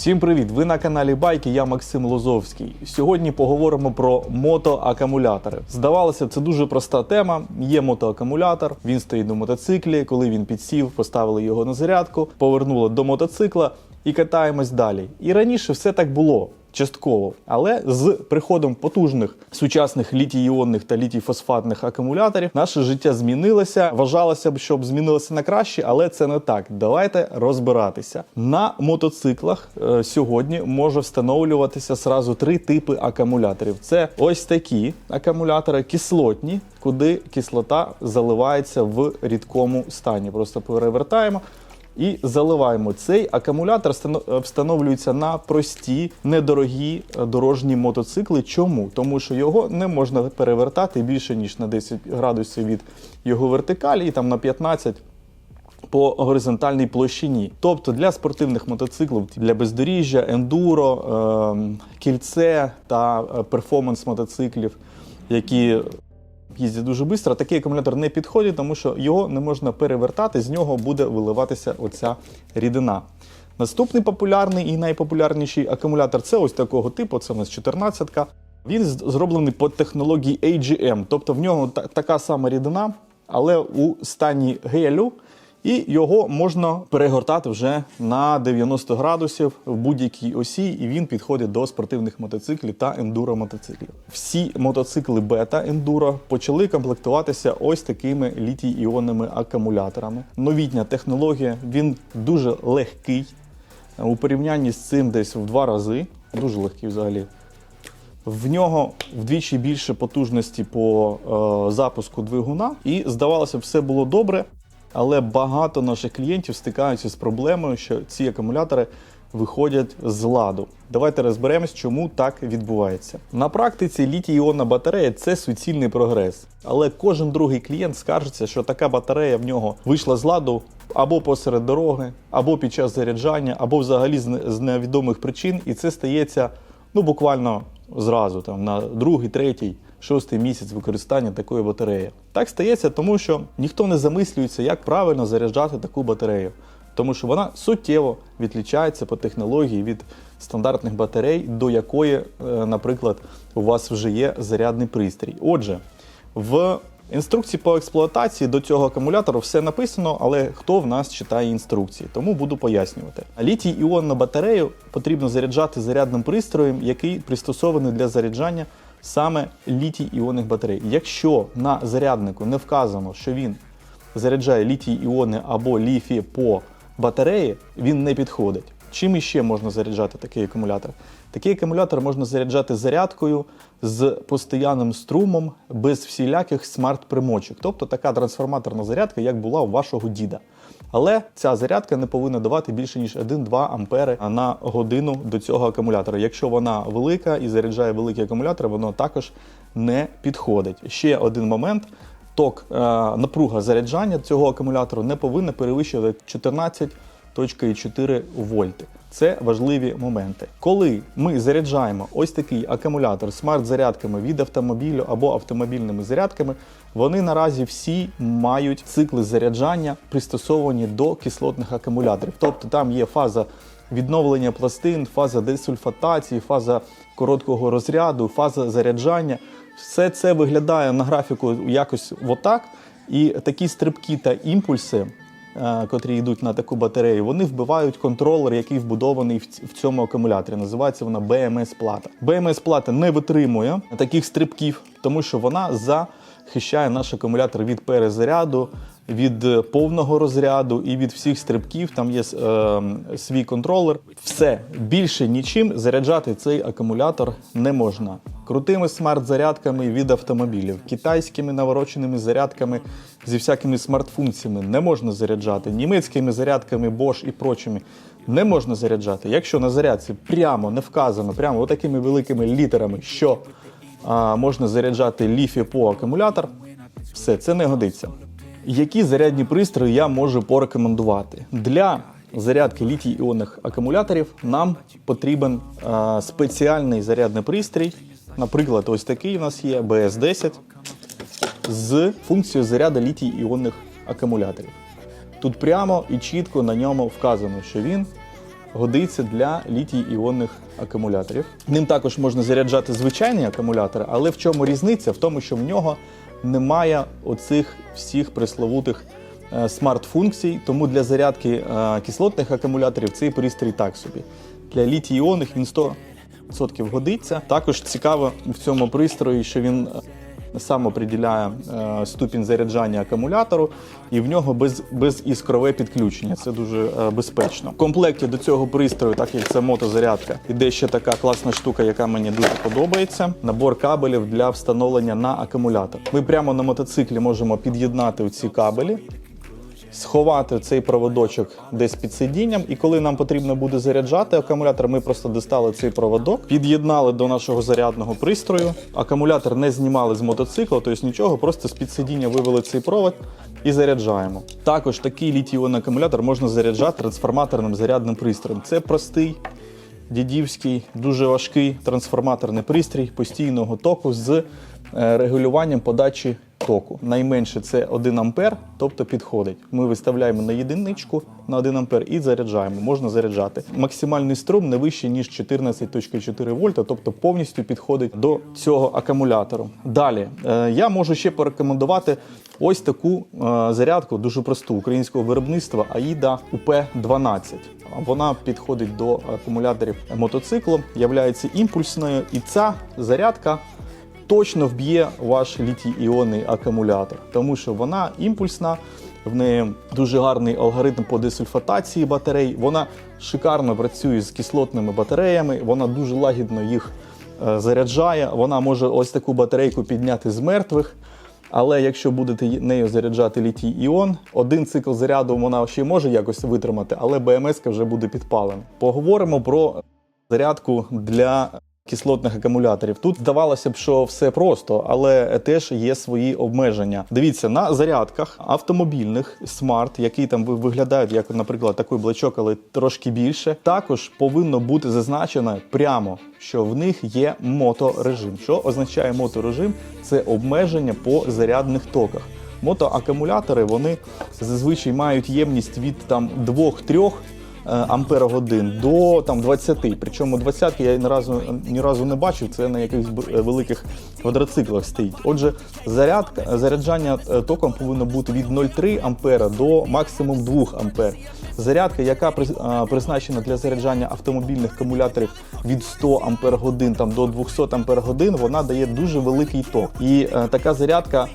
Всім привіт! Ви на каналі Байки, я Максим Лозовський. Сьогодні поговоримо про мотоакумулятори. Здавалося, це дуже проста тема. Є мотоакумулятор, він стоїть на мотоциклі. Коли він підсів, поставили його на зарядку, повернули до мотоцикла і катаємось далі. І раніше все так було. Частково, але з приходом потужних сучасних літій-іонних та літій-фосфатних акумуляторів наше життя змінилося. Вважалося б, щоб змінилося на краще, але це не так. Давайте розбиратися. На мотоциклах е, сьогодні може встановлюватися сразу три типи акумуляторів. Це ось такі акумулятори кислотні, куди кислота заливається в рідкому стані. Просто перевертаємо. І заливаємо цей акумулятор встано- встановлюється на прості, недорогі е, дорожні мотоцикли. Чому? Тому що його не можна перевертати більше ніж на 10 градусів від його вертикалі, і там на 15 по горизонтальній площині. Тобто для спортивних мотоциклів, для бездоріжжя, ендуро, ем, кільце та е, перформанс мотоциклів, які їздять дуже швидко, такий акумулятор не підходить, тому що його не можна перевертати, з нього буде виливатися оця рідина. Наступний популярний і найпопулярніший акумулятор це ось такого типу, це у нас 14-ка. Він зроблений по технології AGM, тобто в нього та- така сама рідина, але у стані гелю, і його можна перегортати вже на 90 градусів в будь-якій осі, і він підходить до спортивних мотоциклів та ендуро мотоциклів. Всі мотоцикли бета ендуро почали комплектуватися ось такими літій-іонними акумуляторами. Новітня технологія, він дуже легкий. У порівнянні з цим десь в два рази, дуже легкий взагалі. В нього вдвічі більше потужності по е, запуску двигуна, і здавалося, все було добре. Але багато наших клієнтів стикаються з проблемою, що ці акумулятори виходять з ладу. Давайте розберемось, чому так відбувається. На практиці літій-іонна батарея це суцільний прогрес. Але кожен другий клієнт скаржиться, що така батарея в нього вийшла з ладу або посеред дороги, або під час заряджання, або взагалі з невідомих причин, і це стається ну буквально зразу, там на другий, третій, шостий місяць використання такої батареї. Так стається, тому що ніхто не замислюється, як правильно заряджати таку батарею. Тому що вона суттєво відлічається по технології від стандартних батарей, до якої, е, наприклад, у вас вже є зарядний пристрій. Отже, в інструкції по експлуатації до цього акумулятору все написано, але хто в нас читає інструкції, тому буду пояснювати. Літій іонну батарею потрібно заряджати зарядним пристроєм, який пристосований для заряджання саме літій іонних батарей. Якщо на заряднику не вказано, що він заряджає літій іони або ліфі по батареї, він не підходить. Чим іще можна заряджати такий акумулятор? Такий акумулятор можна заряджати зарядкою з постійним струмом без всіляких смарт-примочок. Тобто така трансформаторна зарядка, як була у вашого діда. Але ця зарядка не повинна давати більше ніж 1-2 ампери на годину до цього акумулятора. Якщо вона велика і заряджає великий акумулятор, воно також не підходить. Ще один момент. Ток е, напруга заряджання цього акумулятору не повинна перевищувати 14,4 вольти. Це важливі моменти. Коли ми заряджаємо ось такий акумулятор смарт-зарядками від автомобілю або автомобільними зарядками, вони наразі всі мають цикли заряджання пристосовані до кислотних акумуляторів. Тобто там є фаза відновлення пластин, фаза десульфатації, фаза короткого розряду, фаза заряджання. Все це виглядає на графіку якось отак. І такі стрибки та імпульси, котрі йдуть на таку батарею, вони вбивають контролер, який вбудований в ць- цьому акумуляторі. Називається вона BMS-плата. BMS-плата не витримує таких стрибків, тому що вона захищає наш акумулятор від перезаряду, від е, повного розряду і від всіх стрибків. Там є е, свій контролер. Все більше нічим заряджати цей акумулятор не можна. Крутими смарт-зарядками від автомобілів, китайськими навороченими зарядками зі всякими смарт-функціями не можна заряджати, німецькими зарядками Bosch і прочими не можна заряджати. Якщо на зарядці прямо не вказано, прямо отакими великими літерами, що а, можна заряджати ліфі по акумулятор, все це не годиться. Які зарядні пристрої я можу порекомендувати? Для зарядки літій-іонних акумуляторів нам потрібен е, спеціальний зарядний пристрій. Наприклад, ось такий у нас є BS10 з функцією заряду літій-іонних акумуляторів. Тут прямо і чітко на ньому вказано, що він годиться для літій-іонних акумуляторів. Ним також можна заряджати звичайні акумулятори, але в чому різниця? В тому, що в нього немає оцих всіх пресловутих е, смарт-функцій, тому для зарядки е, кислотних акумуляторів цей пристрій так собі. Для літій-іонних він 100% годиться. Також цікаво в цьому пристрої, що він е, сам определяє е, ступінь заряджання акумулятору, і в нього без, іскрове підключення. Це дуже е, безпечно. В комплекті до цього пристрою, так як це мотозарядка, іде ще така класна штука, яка мені дуже подобається. Набор кабелів для встановлення на акумулятор. Ми прямо на мотоциклі можемо під'єднати ці кабелі сховати цей проводочок десь під сидінням, і коли нам потрібно буде заряджати акумулятор, ми просто достали цей проводок, під'єднали до нашого зарядного пристрою. Акумулятор не знімали з мотоцикла, тобто нічого, просто з під сидіння вивели цей провод і заряджаємо. Також такий літій-іонний акумулятор можна заряджати трансформаторним зарядним пристроєм. Це простий. Дідівський, дуже важкий трансформаторний пристрій постійного току з е, регулюванням подачі току. Найменше це 1 ампер, тобто підходить. Ми виставляємо на єдиничку на 1 ампер і заряджаємо. Можна заряджати. Максимальний струм не вищий, ніж 14,4 вольта, тобто повністю підходить до цього акумулятору. Далі е, я можу ще порекомендувати ось таку е, зарядку, дуже просту українського виробництва AIDA UP12. Вона підходить до акумуляторів мотоциклу, являється імпульсною, і ця зарядка точно вб'є ваш літій-іонний акумулятор, тому що вона імпульсна, в неї дуже гарний алгоритм по десульфатації батарей. Вона шикарно працює з кислотними батареями, вона дуже лагідно їх е, заряджає. Вона може ось таку батарейку підняти з мертвих. Але якщо будете нею заряджати літій іон, один цикл заряду вона ще може якось витримати, але БМС вже буде підпалена. Поговоримо про зарядку для кислотних акумуляторів. Тут здавалося б, що все просто, але теж є свої обмеження. Дивіться, на зарядках автомобільних смарт, які там виглядають як, наприклад, такий блочок, але трошки більше, також повинно бути зазначено прямо, що в них є моторежим. Що означає моторежим? Це обмеження по зарядних токах. Мотоакумулятори вони зазвичай мають ємність від там 2-3 ампер годин до там 20. Причому 20 я ні разу ні разу не бачив. Це на якихось е, великих квадроциклах стоїть. Отже, зарядка заряджання е, током повинно бути від 0,3 ампера до максимум 2 ампер. Зарядка, яка при- призначена для заряджання автомобільних акумуляторів від 100 ампер годин там до 200 ампер годин, вона дає дуже великий ток. І е, така зарядка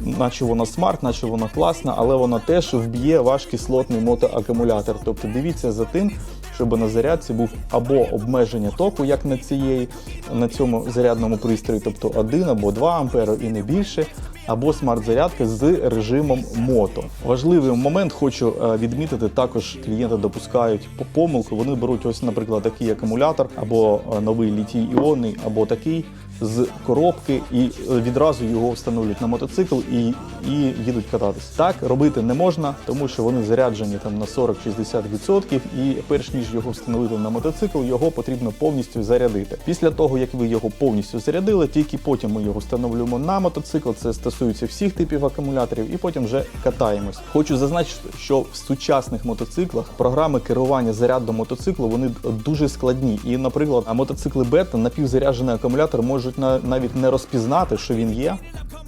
наче вона смарт, наче вона класна, але вона теж вб'є ваш кислотний мотоакумулятор. Тобто дивіться за тим, щоб на зарядці був або обмеження току, як на цієї, на цьому зарядному пристрої, тобто 1 або 2 ампери і не більше, або смарт-зарядка з режимом мото. Важливий момент хочу е, відмітити, також клієнти допускають по- помилку. Вони беруть ось, наприклад, такий акумулятор, або е, новий літій іонний, або такий з коробки і е, відразу його встановлюють на мотоцикл і, і їдуть кататись. Так робити не можна, тому що вони заряджені там на 40-60%, і перш ніж його встановити на мотоцикл, його потрібно повністю зарядити. Після того, як ви його повністю зарядили, тільки потім ми його встановлюємо на мотоцикл. Це стосується всіх типів акумуляторів, і потім вже катаємось. Хочу зазначити, що в сучасних мотоциклах програми керування зарядом мотоциклу вони дуже складні. І, наприклад, мотоцикли бета напівзаряджений акумулятор можуть на- навіть не розпізнати, що він є,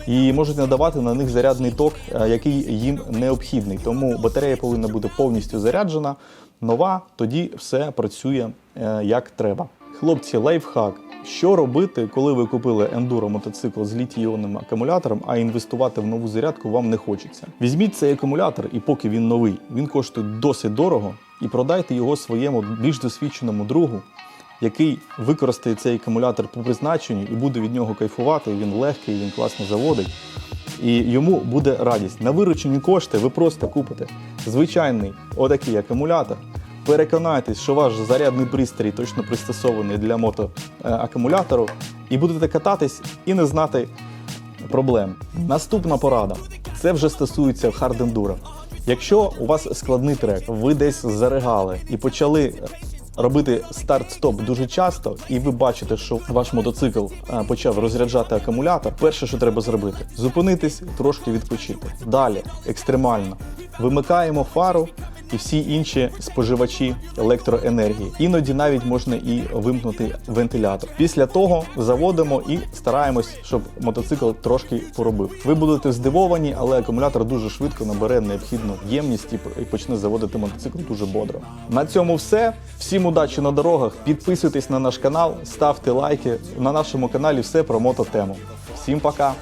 і можуть надавати на них зарядний ток, е, який їм необхідний. Тому батарея повинна бути повністю заряджена, нова, тоді все працює е, як треба. Хлопці, лайфхак. Що робити, коли ви купили ендуро мотоцикл з літій-іонним акумулятором, а інвестувати в нову зарядку вам не хочеться? Візьміть цей акумулятор, і поки він новий, він коштує досить дорого, і продайте його своєму більш досвідченому другу, який використає цей акумулятор по призначенню і буде від нього кайфувати. Він легкий, він класно заводить. І йому буде радість. На виручені кошти ви просто купите звичайний отакий акумулятор. Переконайтесь, що ваш зарядний пристрій точно пристосований для мотоакумулятору, і будете кататись і не знати проблем. Наступна порада. Це вже стосується хардендура. Якщо у вас складний трек, ви десь заригали і почали робити старт-стоп дуже часто, і ви бачите, що ваш мотоцикл е, почав розряджати акумулятор, перше, що треба зробити, зупинитись, трошки відпочити. Далі, екстремально, вимикаємо фару і всі інші споживачі електроенергії. Іноді навіть можна і вимкнути вентилятор. Після того заводимо і стараємось, щоб мотоцикл трошки поробив. Ви будете здивовані, але акумулятор дуже швидко набере необхідну ємність і почне заводити мотоцикл дуже бодро. На цьому все. Всім удачі на дорогах. Підписуйтесь на наш канал, ставте лайки. На нашому каналі все про мототему. Всім пока!